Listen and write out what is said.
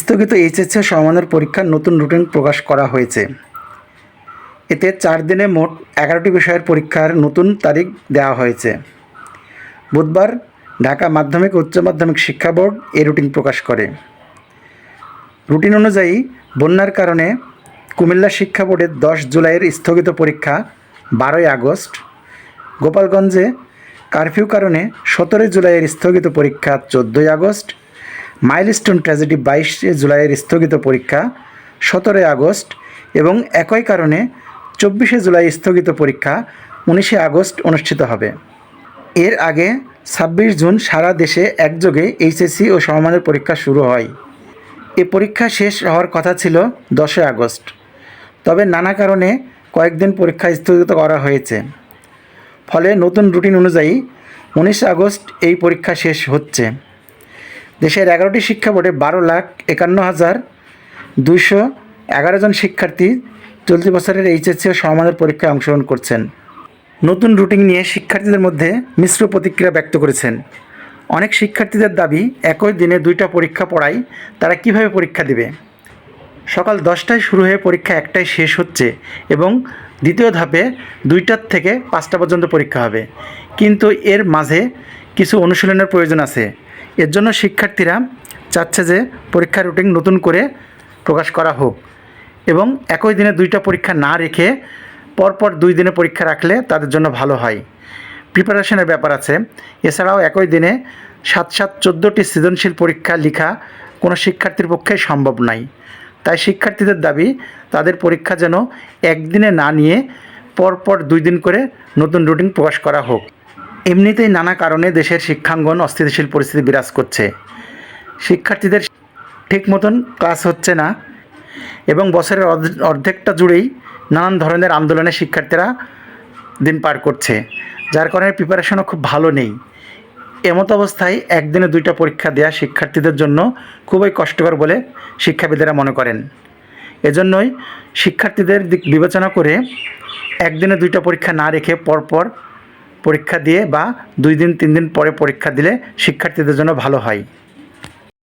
স্থগিত এইচএসসি সমমানের পরীক্ষার নতুন রুটিন প্রকাশ করা হয়েছে। এতে চার দিনে মোট এগারোটি বিষয়ের পরীক্ষার নতুন তারিখ দেওয়া হয়েছে। বুধবার ঢাকা মাধ্যমিক উচ্চ মাধ্যমিক শিক্ষা বোর্ড এই রুটিন প্রকাশ করে। রুটিন অনুযায়ী বন্যার কারণে কুমিল্লা শিক্ষা বোর্ডের দশ জুলাইয়ের স্থগিত পরীক্ষা বারোই আগস্ট, গোপালগঞ্জে কারফিউ কারণে সতেরোই জুলাইয়ের স্থগিত পরীক্ষা চোদ্দোই আগস্ট মাইলস্টোন ট্র্যাজেডি বাইশে জুলাইয়ের স্থগিত পরীক্ষা সতেরোই আগস্ট এবং একই কারণে চব্বিশে জুলাই স্থগিত পরীক্ষা উনিশে আগস্ট অনুষ্ঠিত হবে। এর আগে ছাব্বিশ জুন সারা দেশে একযোগে এইচএসসি ও সমমানের পরীক্ষা শুরু হয়। এ পরীক্ষা শেষ হওয়ার কথা ছিল দশই আগস্ট। তবে নানা কারণে কয়েকদিন পরীক্ষা স্থগিত করা হয়েছে। ফলে নতুন রুটিন অনুযায়ী উনিশে আগস্ট এই পরীক্ষা শেষ হচ্ছে। দেশের এগারোটি শিক্ষা বোর্ডে বারো লাখ একান্ন হাজার দুইশো এগারো জন শিক্ষার্থী চলতি বছরের এইচএসসি ও সমানের পরীক্ষায় অংশগ্রহণ করছেন। নতুন রুটিন নিয়ে শিক্ষার্থীদের মধ্যে মিশ্র প্রতিক্রিয়া ব্যক্ত করেছেন। অনেক শিক্ষার্থীদের দাবি, একই দিনে দুইটা পরীক্ষা পড়াই তারা কীভাবে পরীক্ষা দেবে? সকাল দশটায় শুরু হয়ে পরীক্ষা একটায় শেষ হচ্ছে এবং দ্বিতীয় ধাপে দুইটার থেকে পাঁচটা পর্যন্ত পরীক্ষা হবে। কিন্তু এর মাঝে কিছু অনুশীলনের প্রয়োজন আছে। এর জন্য শিক্ষার্থীরা চাচ্ছে যে পরীক্ষার রুটিন নতুন করে প্রকাশ করা হোক এবং একই দিনে দুইটা পরীক্ষা না রেখে পরপর দুই দিনে পরীক্ষা রাখলে তাদের জন্য ভালো হয়। প্রিপারেশনের ব্যাপার আছে। এছাড়াও একই দিনে সাত সাত চোদ্দোটি সৃজনশীল পরীক্ষা লিখা কোনো শিক্ষার্থীর পক্ষে সম্ভব নাই। তাই শিক্ষার্থীদের দাবি, তাদের পরীক্ষা যেন একদিনে না নিয়ে পরপর দুই দিন করে নতুন রুটিন প্রকাশ করা হোক। এমনিতেই নানা কারণে দেশের শিক্ষাঙ্গন অস্থিতিশীল পরিস্থিতি বিরাজ করছে। শিক্ষার্থীদের ঠিক মতন ক্লাস হচ্ছে না এবং বছরের অর্ধেকটা জুড়েই নানান ধরনের আন্দোলনে শিক্ষার্থীরা দিন পার করছে, যার কারণে প্রিপারেশনও খুব ভালো নেই। এমত অবস্থায় একদিনে দুইটা পরীক্ষা দেওয়া শিক্ষার্থীদের জন্য খুবই কষ্টকর বলে শিক্ষাবিদেরা মনে করেন। এজন্যই শিক্ষার্থীদের দিক বিবেচনা করে একদিনে দুইটা পরীক্ষা না রেখে পরপর পরীক্ষা দিয়ে বা দুই দিন তিন দিন পরে পরীক্ষা দিলে শিক্ষার্থীদের জন্য ভালো হয়।